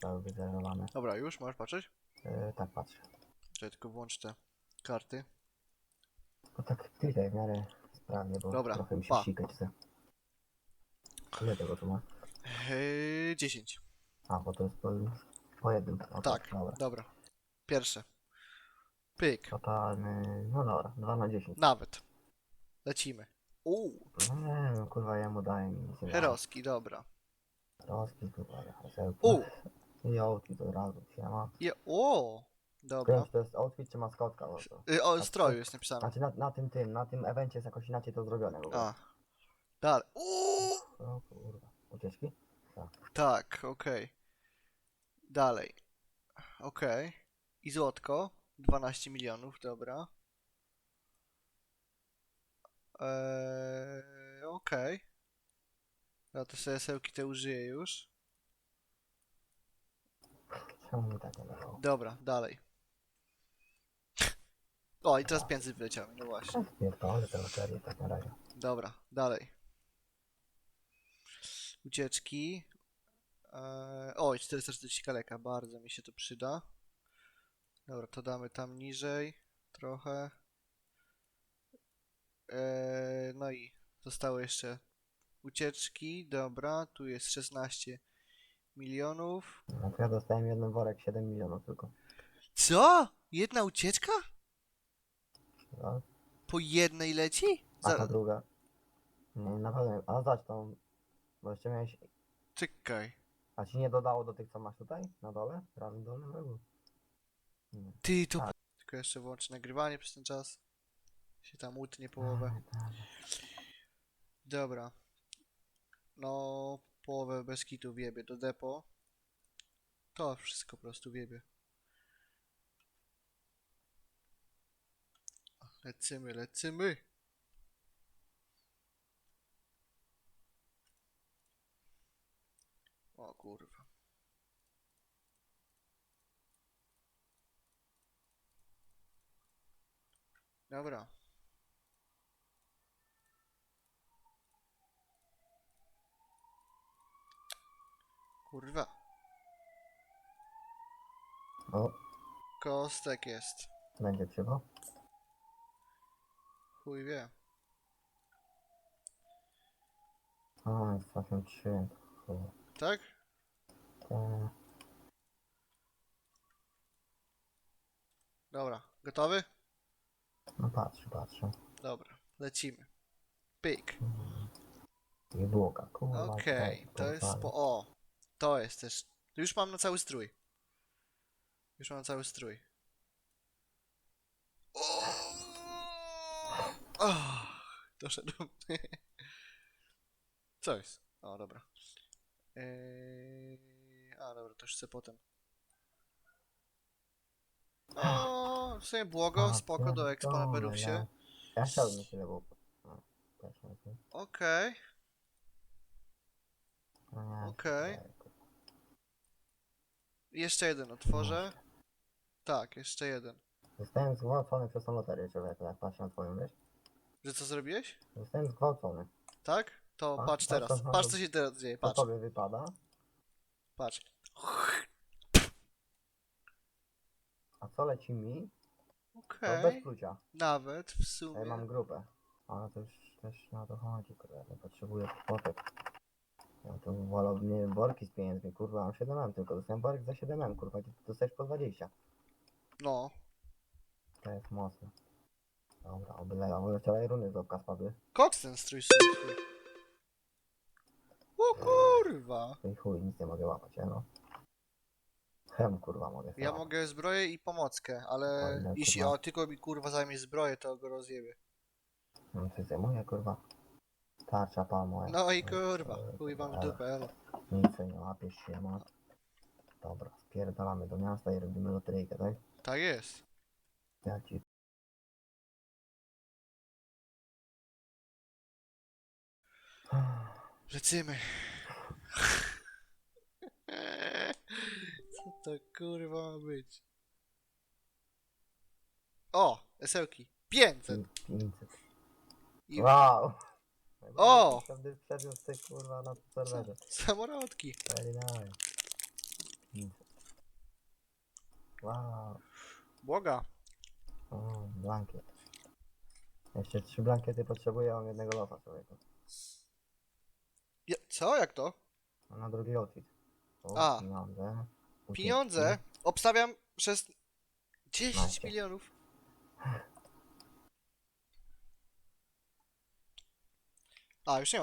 zostały wyzerowane. Dobra, już możesz patrzeć? Yy, tak patrzę. Czekaj, tylko włącz te karty. No tak klikaj w miarę sprawnie, bo Dobra, trochę mi się pa. sikać chce. Ile tego tu ma? Yy, 10. A, bo to jest po, po jednym. No Tak, Dobra. dobra. Pierwsze. Pyk. Totalny, no dobra, 2 na 10. Nawet. Lecimy. Uuu, No nie wiem, kurwa, jemu daje mi nic nie daje. heroski, dobra. Heroski, kurwa, hasełki. U. I outfit od razu, siema. Je, o, dobra. Czy to jest outfit czy maskotka, bo to... Y, o, stroju jest napisane. Znaczy na, na tym tym, na tym evencie jest jakoś inaczej to zrobione w ogóle. A. Dalej. Uuu, O kurwa, ucieczki? tak, okej. Dalej. Okej. I złotko. 12 milionów, dobra. Eee, okej. Ja te sesełki te użyję już. Czemu mi tak? Dobra, dalej. O, i teraz pieniądze wyleciały, no właśnie. Pierdolę tę loterię tak razie. Dobra, dalej. Ucieczki. Eee, oj, 440 kaleka, bardzo mi się to przyda. Dobra, to damy tam niżej trochę. Eee, no i zostały jeszcze ucieczki. Dobra, tu jest 16 milionów. No to ja dostałem jeden worek 7 milionów tylko. Co? Jedna ucieczka? No, Po jednej leci? a ta Za... druga? Nie, na pewno nie. A zobacz tą... Bo jeszcze miałeś... Czekaj. A ci nie dodało do tych co masz tutaj? Na dole? W prawym dolnym rogu? Nie. Ty, to... Tak. Tylko jeszcze włączę nagrywanie przez ten czas. Się tam utnie połowę. Tak. Dobra. No, połowę bez kitu wiebie do depo. To wszystko po prostu wiebie. Lecymy, lecymy. O kurwa. Dobra. Kurwa. O, Kostek jest. będzie trzeba. Chuj wie. O, jest 83. Kurwa. Tak? Dobra. Gotowy? No patrzę, patrzę. Dobra. Lecimy. Pyk. Długa, kurwa. Okej. tak, To jest po... O. To jest też... Już mam na cały strój. Już mam na cały strój. O! O! Doszedłem. Co jest? O, dobra. Eee... A, dobra, to już chcę potem. O, w sumie błogo, spoko, do expo na Berusie. ja- chciałbym się było. No. Okej, No Okej. Jeszcze jeden otworzę. Tak, jeszcze jeden. Zostałem zgwałcony przez tą loterię, człowieku, jak patrzę na twoją, wiesz? Że co zrobiłeś? Zostałem zgwałcony. Tak? To A, patrz patrz, teraz. patrz, co się teraz dzieje, Co patrz, tobie wypada? patrz. A co leci mi? To Okej, bez plucia. nawet w Ja sumie. mam grupę. Ale to już też na to chodzi, kurwa. Nie potrzebuję potek. Wolałbym, worki z pieniędzmi, kurwa, mam 7M tylko. Dostałem worek za 7M, kurwa, ty dostajesz po 20. No. To jest mocne. Dobra, obyle, ale wczoraj runy z obka spadły. Koks ten strój swój. O kurwa. I chuj, nic nie mogę łapać, ja no. Hem, kurwa, mogę Ja mogę zbroję i pomockę, ale Fajne, jeśli kurwa. o, tylko mi kurwa zajmie zbroję, to go rozjebie. No to zajmuję, kurwa. Tarcza palmowa. No i kurwa, chuj wam w dupę, elo. Nic nie łapiesz się, ma. Dobra, spierdalamy do miasta i robimy loteryjkę, tak? Tak jest. Ja ci... Lecimy. Co to kurwa ma być? O! Esełki. 500. 500. I Wow! O! Wtedy przedmiot z tych kurwa na serwerze. samorodki. Very nice. 500. Wow. Błoga. O, blankiet. Jeszcze trzy blankiety potrzebuję, mam jednego lofa człowieku. Je, co? Jak to? A na drugi outfit. O, A. pieniądze. Pieniądze? Obstawiam przez 10 Macie. milionów. A, już nie